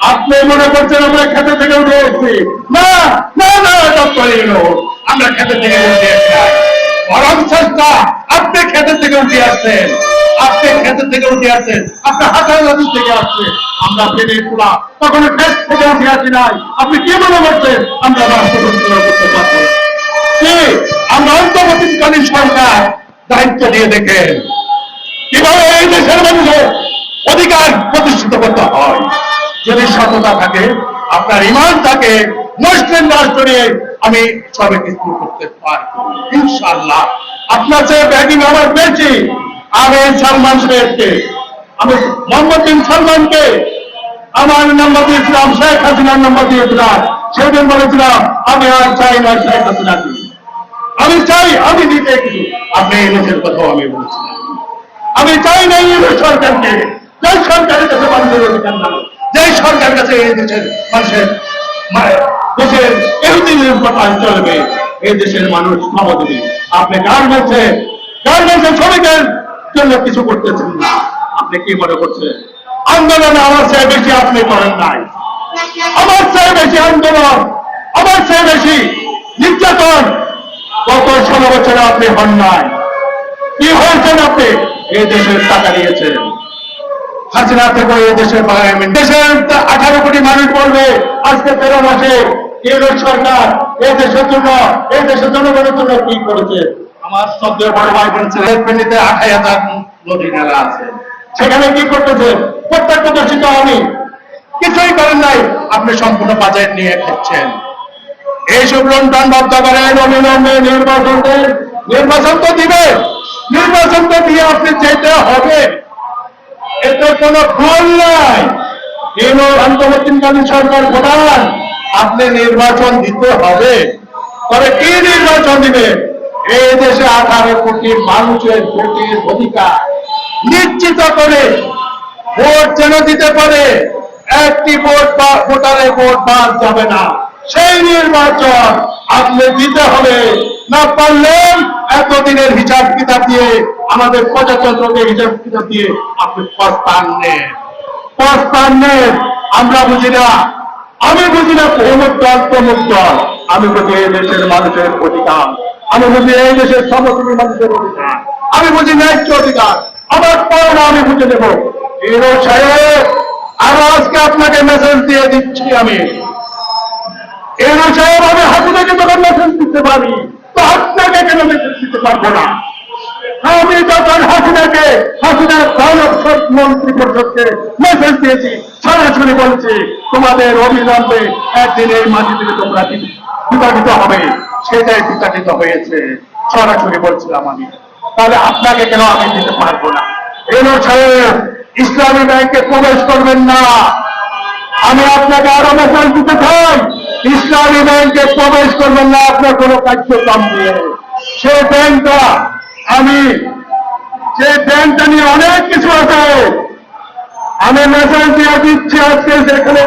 আপনি মনে করছেন আমরা খেতে থেকে উঠে এসেছি? না না না ডক্টর ইউনো আমরা খেতে থেকে উঠে বরং চেষ্টা আপনি খেতে থেকে উঠে আসছেন। আপনি খেতে থেকে উঠে আসছেন। আপনার হাতের নদী থেকে আসছে আমরা পেটে তোলা, কখনো খেত থেকে উঠে আসি নাই। আপনি কি মনে করছেন? আমরা রাষ্ট্র করতে পারব। কি? আমরা অন্তর্বর্তীকালীন সরকার দায়িত্ব দিয়ে দেখেন। কীভাবে এই দেশের মানুষের অধিকার প্রতিষ্ঠিত করতে হয়? যদি সততা থাকে, আপনার ইমান থাকে, মুসলিম রাষ্ট্র নিয়ে আমি সবে কিছু করতে পারব। ইনশাল্লাহ আপনার চেয়ে ব্যাগিং আমার বেশি আমি সালমান সাহেবকে। আমি মোহাম্মদ বিন সালমানকে। আমার নাম্বার দিয়েছিলাম, শেখ হাসিনার নাম্বার দিয়েছিলাম। সেদিন বলেছিলাম, আমি আর চাই না শেখ হাসিনা আমি চাই, আমি দিতে কিছু। আপনি দেশের কথাও আমি বলছিলাম আমি চাই না ইউরোপ সরকারকে। সরকারের কাছে মানুষের অধিকার না। যে সরকার কাছে এই দেশের মানুষের মা- দেশের ইহুদিনের কথা চলবে, এই দেশের মানুষ ক্ষমা দেবে আপনি গার্মেন্টসে গার্মেন্টসের শ্রমিকের জন্য কিছু করতেছেন না? আপনি কি মনে করছেন? আন্দোলন আমার চেয়ে বেশি আপনি করেন নাই। আমার চেয়ে বেশি আন্দোলন, আমার চেয়ে বেশি নির্যাতন গত ষোলো বছরে আপনি হন নাই। কি হয়েছেন আপনি? এই দেশের টাকা নিয়েছেন। হাজিরা থেকে এই দেশের পার্লামেন্ট দেশের আঠারো কোটি মানুষ বলবে, আজকে তেরো মাসে কেন্দ্র সরকার? এই দেশের জন্য এই দেশের জনগণের জন্য কি করেছে? আমার শ্রদ্ধেয় বড় ভাই বলেছে রেলপেন্ডিতে আঠাই হাজার নদী নালা আছে। সেখানে কি করতেছে? প্রত্যক্ষদর্শিত আমি। কিছুই করেন নাই। আপনি সম্পূর্ণ বাজেট নিয়ে খাচ্ছেন এইসব লন্ডন বদ্ধ করেন অবিলম্বে নির্বাচন নির্বাচন তো দিবে। নির্বাচন তো দিয়ে আপনি যেতে হবে। এতে কোনো ভুল নাই। কেন অন্তর্বর্তীকালীন সরকার প্রধান? আপনি নির্বাচন দিতে হবে। তবে কি নির্বাচন দিবে? এই দেশে আঠারো কোটি মানুষের ভোটের অধিকার। নিশ্চিত করে ভোট যেন দিতে পারে, একটি ভোট বা ভোটারে ভোট বাদ যাবে না। সেই নির্বাচন আপনি দিতে হবে। না পারলেন এতদিনের হিসাব কিতাব দিয়ে, আমাদের প্রজাতন্ত্রকে হিসাব কিতাব দিয়ে আপনি প্রস্তান নেন। প্রস্তান নেন। আমরা বুঝি না। আমি বুঝি না অমুক দল প্রমুখ দল। আমি বুঝি এই দেশের মানুষের অধিকার। আমি বুঝি এই দেশের সমস্ত মানুষের অধিকার। আমি বুঝি ন্যায্য অধিকার। আমার পাওনা আমি বুঝে নেব। হিরো সাহেব, আরও আজকে আপনাকে মেসেজ দিয়ে দিচ্ছি আমি। এর সাহেব, আমি হাসিনাকে যখন মেসেজ দিতে পারি কেন দিতে পারব না? আমি যখন হাসিনাকে, হাসিনার মন্ত্রী পরিষদকে মেসেজ দিয়েছি সরাসরি বলছি, তোমাদের একদিন এই মাটি থেকে তোমরা বি- বিভাজিত হবে। সেটাই বিতাড়িত হয়েছে। সরাসরি বলছিলাম আমি। তাহলে আপনাকে কেন আমি দিতে পারব না? এনো সাহেব, ইসলামী ব্যাংকে প্রবেশ করবেন না। আমি আপনাকে আরও মেসেজ দিতে চাই। ইসলামী ব্যাংকে প্রবেশ করবেন না, আপনার কোনো কার্যক্রম নিয়ে সে ব্যাংকটা আমি যে ব্যাংকটা নিয়ে অনেক কিছু আছে। আমি মেসেজ দিয়ে দিচ্ছি আজকে যেখানে